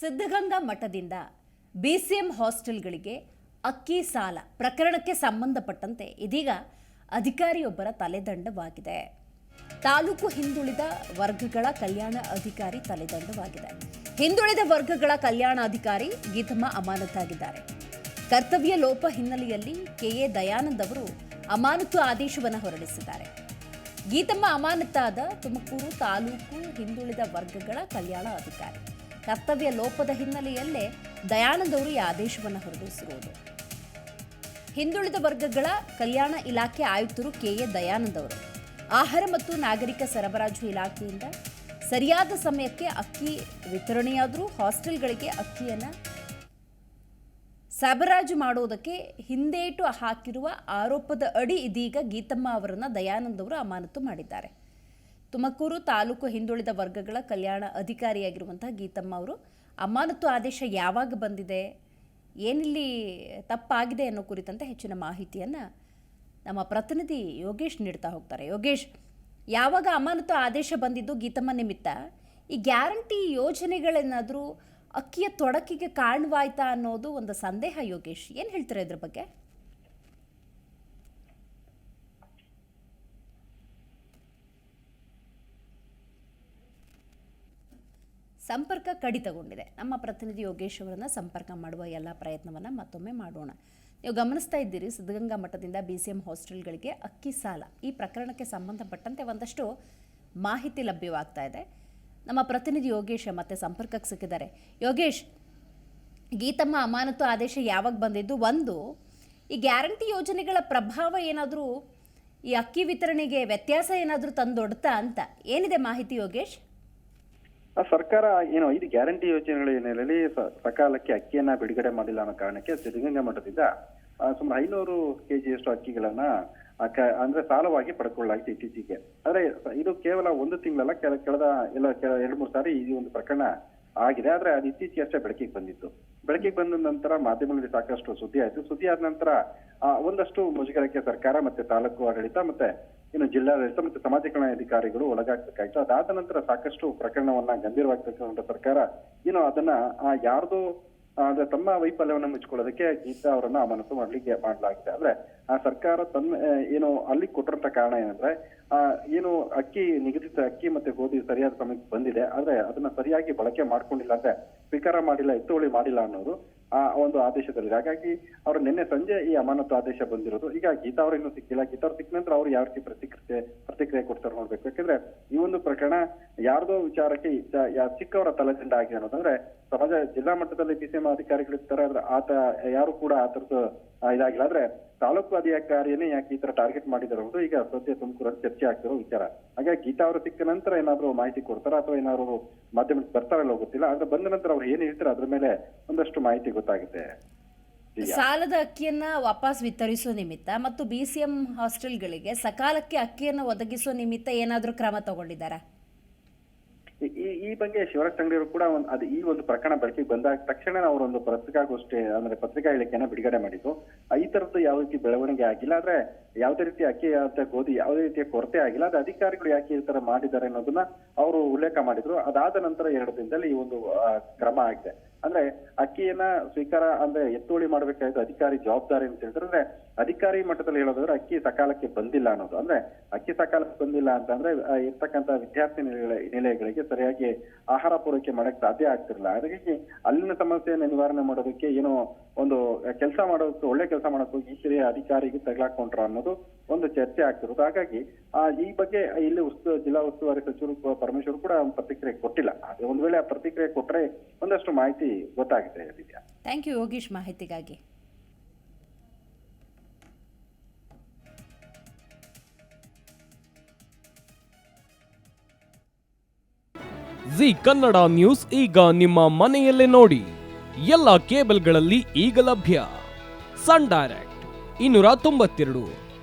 ಸಿದ್ಧಗಂಗಾ ಮಠದಿಂದ ಬಿಸಿಎಂ ಹಾಸ್ಟೆಲ್ಗಳಿಗೆ ಅಕ್ಕಿ ಸಾಲ ಪ್ರಕರಣಕ್ಕೆ ಸಂಬಂಧಪಟ್ಟಂತೆ ಇದೀಗ ಅಧಿಕಾರಿಯೊಬ್ಬರ ತಲೆದಂಡವಾಗಿದೆ. ತಾಲೂಕು ಹಿಂದುಳಿದ ವರ್ಗಗಳ ಕಲ್ಯಾಣ ಅಧಿಕಾರಿ ತಲೆದಂಡವಾಗಿದೆ. ಹಿಂದುಳಿದ ವರ್ಗಗಳ ಕಲ್ಯಾಣ ಅಧಿಕಾರಿ ಗೀತಮ್ಮ ಅಮಾನತಾಗಿದ್ದಾರೆ. ಕರ್ತವ್ಯ ಲೋಪ ಹಿನ್ನೆಲೆಯಲ್ಲಿ ಕೆಎ ದಯಾನಂದ್ ಅವರು ಅಮಾನತು ಆದೇಶವನ್ನು ಹೊರಡಿಸಿದ್ದಾರೆ. ಗೀತಮ್ಮ ಅಮಾನತಾದ ತುಮಕೂರು ತಾಲೂಕು ಹಿಂದುಳಿದ ವರ್ಗಗಳ ಕಲ್ಯಾಣ ಅಧಿಕಾರಿ. ಕರ್ತವ್ಯ ಲೋಪದ ಹಿನ್ನೆಲೆಯಲ್ಲೇ ದಯಾನಂದವರು ಈ ಆದೇಶವನ್ನು ಹೊರಡಿಸಿರುವುದು. ಹಿಂದುಳಿದ ವರ್ಗಗಳ ಕಲ್ಯಾಣ ಇಲಾಖೆ ಆಯುಕ್ತರು ಕೆಎ ದಯಾನಂದ್ ಅವರು ಆಹಾರ ಮತ್ತು ನಾಗರಿಕ ಸರಬರಾಜು ಇಲಾಖೆಯಿಂದ ಸರಿಯಾದ ಸಮಯಕ್ಕೆ ಅಕ್ಕಿ ವಿತರಣೆಯಾದರೂ ಹಾಸ್ಟೆಲ್ಗಳಿಗೆ ಅಕ್ಕಿಯನ್ನು ಸರಬರಾಜು ಮಾಡುವುದಕ್ಕೆ ಹಿಂದೇಟು ಹಾಕಿರುವ ಆರೋಪದ ಅಡಿ ಇದೀಗ ಗೀತಮ್ಮ ಅವರನ್ನು ದಯಾನಂದ್ ಅವರು ಅಮಾನತು ಮಾಡಿದ್ದಾರೆ. ತುಮಕೂರು ತಾಲೂಕು ಹಿಂದುಳಿದ ವರ್ಗಗಳ ಕಲ್ಯಾಣ ಅಧಿಕಾರಿಯಾಗಿರುವಂತಹ ಗೀತಮ್ಮ ಅವರು ಅಮಾನತು ಆದೇಶ ಯಾವಾಗ ಬಂದಿದೆ, ಏನಿಲ್ಲಿ ತಪ್ಪಾಗಿದೆ ಅನ್ನೋ ಕುರಿತಂತೆ ಹೆಚ್ಚಿನ ಮಾಹಿತಿಯನ್ನು ನಮ್ಮ ಪ್ರತಿನಿಧಿ ಯೋಗೇಶ್ ನೀಡ್ತಾ ಹೋಗ್ತಾರೆ. ಯೋಗೇಶ್, ಯಾವಾಗ ಅಮಾನತು ಆದೇಶ ಬಂದಿದ್ದು ಗೀತಮ್ಮ ನಿಮಿತ್ತ? ಈ ಗ್ಯಾರಂಟಿ ಯೋಜನೆಗಳೇನಾದರೂ ಅಕ್ಕಿಯ ತೊಡಕಿಗೆ ಕಾರಣವಾಯ್ತಾ ಅನ್ನೋದು ಒಂದು ಸಂದೇಹ ಯೋಗೇಶ್, ಏನು ಹೇಳ್ತೀರಾ ಇದ್ರ ಬಗ್ಗೆ? ಸಂಪರ್ಕ ಕಡಿತಗೊಂಡಿದೆ. ನಮ್ಮ ಪ್ರತಿನಿಧಿ ಯೋಗೇಶ್ ಅವರನ್ನು ಸಂಪರ್ಕ ಮಾಡುವ ಎಲ್ಲ ಪ್ರಯತ್ನವನ್ನು ಮತ್ತೊಮ್ಮೆ ಮಾಡೋಣ. ನೀವು ಗಮನಿಸ್ತಾ ಇದ್ದೀರಿ, ಸಿದ್ಧಗಂಗಾ ಮಠದಿಂದ ಬಿ ಸಿ ಎಂ ಹಾಸ್ಟೆಲ್ಗಳಿಗೆ ಅಕ್ಕಿ ಸಾಲ. ಈ ಪ್ರಕರಣಕ್ಕೆ ಸಂಬಂಧಪಟ್ಟಂತೆ ಒಂದಷ್ಟು ಮಾಹಿತಿ ಲಭ್ಯವಾಗ್ತಾ ಇದೆ. ನಮ್ಮ ಪ್ರತಿನಿಧಿ ಯೋಗೇಶ್ ಮತ್ತೆ ಸಂಪರ್ಕಕ್ಕೆ ಸಿಕ್ಕಿದ್ದಾರೆ. ಯೋಗೇಶ್, ಗೀತಮ್ಮ ಅಮಾನತು ಆದೇಶ ಯಾವಾಗ ಬಂದಿದ್ದು? ಒಂದು, ಈ ಗ್ಯಾರಂಟಿ ಯೋಜನೆಗಳ ಪ್ರಭಾವ ಏನಾದರೂ, ಈ ಅಕ್ಕಿ ವಿತರಣೆಗೆ ವ್ಯತ್ಯಾಸ ಏನಾದರೂ ತಂದೊಡ್ತಾ ಅಂತ ಏನಿದೆ ಮಾಹಿತಿ ಯೋಗೇಶ್? ಸರ್ಕಾರ ಏನು ಇದು ಗ್ಯಾರಂಟಿ ಯೋಜನೆಗಳ ಹಿನ್ನೆಲೆಯಲ್ಲಿ ಸಕಾಲಕ್ಕೆ ಅಕ್ಕಿಯನ್ನ ಬಿಡುಗಡೆ ಮಾಡಿಲ್ಲ ಅನ್ನೋ ಕಾರಣಕ್ಕೆ ಸಿದ್ಧಗಂಗಾ ಮಠದಿಂದ ಸುಮಾರು ಐನೂರು ಕೆಜಿಯಷ್ಟು ಅಕ್ಕಿಗಳನ್ನ ಆ, ಕ- ಅಂದ್ರೆ ಸಾಲವಾಗಿ ಪಡ್ಕೊಳ್ಳಲಾಗಿತ್ತು ಇತ್ತೀಚೆಗೆ. ಆದ್ರೆ ಇದು ಕೇವಲ ಒಂದು ತಿಂಗಳಲ್ಲ ಕೆಲ ಕಳೆದ ಎಲ್ಲ ಕೆಲ ಎರಡು ಮೂರು ಸಾರಿ ಈ ಒಂದು ಪ್ರಕರಣ ಆಗಿದೆ. ಆದ್ರೆ ಅದು ಇತ್ತೀಚೆಗೆ ಅಷ್ಟೇ ಬೆಳಕಿಗೆ ಬಂದಿತ್ತು. ಬೆಳಕಿಗೆ ಬಂದ ನಂತರ ಮಾಧ್ಯಮಗಳಲ್ಲಿ ಸಾಕಷ್ಟು ಸುದ್ದಿ ಆಯ್ತು. ಸುದ್ದಿ ಆದ ನಂತರ ಒಂದಷ್ಟು ಮುಜುಗರಕ್ಕೆ ಸರ್ಕಾರ ಮತ್ತೆ ತಾಲೂಕು ಆಡಳಿತ ಮತ್ತೆ ಇನ್ನು ಜಿಲ್ಲಾಡಳಿತ ಮತ್ತು ಸಮಾಜ ಕಲ್ಯಾಣ ಅಧಿಕಾರಿಗಳು ಒಳಗಾಗ್ಬೇಕಾಯ್ತು. ಅದಾದ ನಂತರ ಸಾಕಷ್ಟು ಪ್ರಕರಣವನ್ನ ಗಂಭೀರವಾಗಿ ಸರ್ಕಾರ ಏನು ಅದನ್ನ ಆ, ಯಾರ್ದು ಅಂದ್ರೆ ತಮ್ಮ ವೈಫಲ್ಯವನ್ನ ಮುಚ್ಚಿಕೊಳ್ಳೋದಕ್ಕೆ ಗೀತಾ ಅವರನ್ನ ಅಮಾನತು ಮಾಡ್ಲಿಕ್ಕೆ ಮಾಡಲಾಗಿದೆ. ಅಂದ್ರೆ ಆ ಸರ್ಕಾರ ತನ್ನ ಏನು ಅಲ್ಲಿ ಕೊಟ್ಟಿರಂತ ಕಾರಣ ಏನಂದ್ರೆ ಆ ಏನು ಅಕ್ಕಿ ನಿಗದಿತ ಅಕ್ಕಿ ಮತ್ತೆ ಗೋಧಿ ಸರಿಯಾದ ಸಮಯಕ್ಕೆ ಬಂದಿದೆ. ಆದ್ರೆ ಅದನ್ನ ಸರಿಯಾಗಿ ಬಳಕೆ ಮಾಡ್ಕೊಂಡಿಲ್ಲ ಅಂದ್ರೆ ಸ್ವೀಕಾರ ಮಾಡಿಲ್ಲ ಎತ್ತುವಳಿ ಮಾಡಿಲ್ಲ ಅನ್ನೋದು ಆ ಒಂದು ಆದೇಶದಲ್ಲಿ. ಹಾಗಾಗಿ ಅವರು ನಿನ್ನೆ ಸಂಜೆ ಈ ಅಮಾನತು ಆದೇಶ ಬಂದಿರೋದು. ಈಗ ಗೀತಾ ಅವರು ಇನ್ನೂ ಸಿಕ್ಕಿಲ್ಲ. ಗೀತಾ ಅವ್ರು ಸಿಕ್ಕ ನಂತರ ಅವ್ರು ಯಾವ ರೀತಿ ಪ್ರತಿಕ್ರಿಯೆ ಪ್ರತಿಕ್ರಿಯೆ ಕೊಡ್ತಾರೆ ನೋಡ್ಬೇಕು. ಯಾಕಂದ್ರೆ ಈ ಒಂದು ಪ್ರಕರಣ ಯಾರ್ದೋ ವಿಚಾರಕ್ಕೆ ಚಿಕ್ಕವರ ತಲೆದಂಡ ಆಗಿದೆ ಅನ್ನೋದಂದ್ರೆ ಸಮಾಜ ಜಿಲ್ಲಾ ಮಟ್ಟದಲ್ಲಿ ಬಿಸಿಎಂ ಅಧಿಕಾರಿಗಳು ಇರ್ತಾರೆ ಆದ್ರೆ ಆತ ಯಾರು ಕೂಡ ಆ ತರದ್ದು ಆ, ಇದಾಗಿಲ್ಲ. ಆದ್ರೆ ತಾಲೂಕು ಅಧಿಕಾರಿಯನ್ನೇ ಯಾಕೆ ಈ ತರ ಟಾರ್ಗೆಟ್ ಮಾಡಿದಿರೋದು ಈಗ ಸದ್ಯ ತುಮಕೂರಲ್ಲಿ ಚರ್ಚೆ ಆಗ್ತಿರೋ ವಿಚಾರ. ಹಾಗಾಗಿ ಗೀತಾ ಅವರು ಸಿಕ್ಕ ನಂತರ ಏನಾದ್ರು ಮಾಹಿತಿ ಕೊಡ್ತಾರ ಅಥವಾ ಏನಾದ್ರು ಮಾಧ್ಯಮಕ್ಕೆ ಬರ್ತಾರಲ್ಲ ಗೊತ್ತಿಲ್ಲ. ಆದ್ರೆ ಬಂದ ನಂತರ ಅವ್ರು ಏನ್ ಹೇಳ್ತಾರೆ ಅದ್ರ ಮೇಲೆ ಒಂದಷ್ಟು ಮಾಹಿತಿ ಗೊತ್ತಾಗುತ್ತೆ. ಸಾಲದ ಅಕ್ಕಿಯನ್ನ ವಾಪಸ್ ವಿತರಿಸೋ ನಿಮಿತ್ತ ಮತ್ತು ಬಿ ಸಿ ಎಂ ಹಾಸ್ಟೆಲ್ಗಳಿಗೆ ಸಕಾಲಕ್ಕೆ ಅಕ್ಕಿಯನ್ನು ಒದಗಿಸೋ ನಿಮಿತ್ತ ಏನಾದರೂ ಕ್ರಮ ತಗೊಂಡಿದ್ದಾರಾ? ಈ- ಬಗ್ಗೆ ಶಿವರಾಜ್ ತಂಗಡಿಯವರು ಕೂಡ ಒಂದು ಅದು ಈ ಒಂದು ಪ್ರಕರಣ ಬೆಳಕಿಗೆ ಬಂದಾಗ ತಕ್ಷಣ ಅವರೊಂದು ಪತ್ರಿಕಾಗೋಷ್ಠಿ, ಅಂದ್ರೆ ಪತ್ರಿಕಾ ಹೇಳಿಕೆಯನ್ನ ಬಿಡುಗಡೆ ಮಾಡಿದ್ದು. ಈ ತರದ್ದು ಯಾವ ರೀತಿ ಬೆಳವಣಿಗೆ ಆಗಿಲ್ಲ. ಆದ್ರೆ ಯಾವುದೇ ರೀತಿ ಅಕ್ಕಿ ಅಂತ ಗೋಧಿ ಯಾವುದೇ ರೀತಿಯ ಕೊರತೆ ಆಗಿಲ್ಲ, ಅದು ಅಧಿಕಾರಿಗಳು ಯಾಕೆ ಈ ತರ ಮಾಡಿದ್ದಾರೆ ಅನ್ನೋದನ್ನ ಅವರು ಉಲ್ಲೇಖ ಮಾಡಿದ್ರು. ಅದಾದ ನಂತರ ಎರಡು ದಿನದಲ್ಲಿ ಈ ಒಂದು ಕ್ರಮ ಆಗಿದೆ. ಅಂದ್ರೆ ಅಕ್ಕಿಯನ್ನ ಸ್ವೀಕಾರ ಅಂದ್ರೆ ಎತ್ತುವಳಿ ಮಾಡ್ಬೇಕಾಯ್ತು ಅಧಿಕಾರಿ ಜವಾಬ್ದಾರಿ ಅಂತ ಹೇಳಿದ್ರೆ, ಅಂದ್ರೆ ಅಧಿಕಾರಿ ಮಟ್ಟದಲ್ಲಿ ಹೇಳೋದಾದ್ರೆ ಅಕ್ಕಿ ಸಕಾಲಕ್ಕೆ ಬಂದಿಲ್ಲ ಅನ್ನೋದು. ಅಂದ್ರೆ ಅಕ್ಕಿ ಸಕಾಲಕ್ಕೆ ಬಂದಿಲ್ಲ ಅಂತಂದ್ರೆ ಇರ್ತಕ್ಕಂತ ವಿದ್ಯಾರ್ಥಿ ನಿಲಯ- ನಿಲಯಗಳಿಗೆ ಸರಿಯಾಗಿ ಆಹಾರ ಪೂರೈಕೆ ಮಾಡಕ್ ಸಾಧ್ಯ ಆಗ್ತಿರಲಿಲ್ಲ. ಹಾಗಾಗಿ ಅಲ್ಲಿನ ಸಮಸ್ಯೆಯನ್ನು ನಿವಾರಣೆ ಮಾಡೋದಕ್ಕೆ ಏನೋ ಒಂದು ಕೆಲಸ ಮಾಡೋದಕ್ಕೆ, ಒಳ್ಳೆ ಕೆಲಸ ಹೋಗಿ ಈ ಹಿರಿಯ ಅಧಿಕಾರಿಗೆ ತಗಲಾಕೊಂಡ್ರ ಅನ್ನೋದು ಒಂದು ಚರ್ಚೆ ಆಗ್ತಿರೋದು. ಹಾಗಾಗಿ ಆ ಈ ಬಗ್ಗೆ ಇಲ್ಲಿ ಉಸ್ತು ಜಿಲ್ಲಾ ಉಸ್ತುವಾರಿ ಸಚಿವರು ಪರಮೇಶ್ವರ್ ಕೂಡ ಪ್ರತಿಕ್ರಿಯೆ ಕೊಟ್ಟಿಲ್ಲ. ಅದೇ ಒಂದು ವೇಳೆ ಆ ಪ್ರತಿಕ್ರಿಯೆ ಕೊಟ್ಟರೆ ಒಂದಷ್ಟು ಮಾಹಿತಿ ಗೊತ್ತಾಗುತ್ತೆ ದಿವ್ಯಾ ಥ್ಯಾಂಕ್ ಯು ಯೋಗೀಶ್ ಮಾಹಿತಿಗಾಗಿ. ಜಿ ಕನ್ನಡ ನ್ಯೂಸ್ ಈಗ ನಿಮ್ಮ ಮನೆಯಲ್ಲೇ ನೋಡಿ. ಎಲ್ಲ ಕೇಬಲ್ಗಳಲ್ಲಿ ಈಗ ಲಭ್ಯ. ಸನ್ ಡೈರೆಕ್ಟ್ ಇನ್ನೂರ ತೊಂಬತ್ತೆರಡು.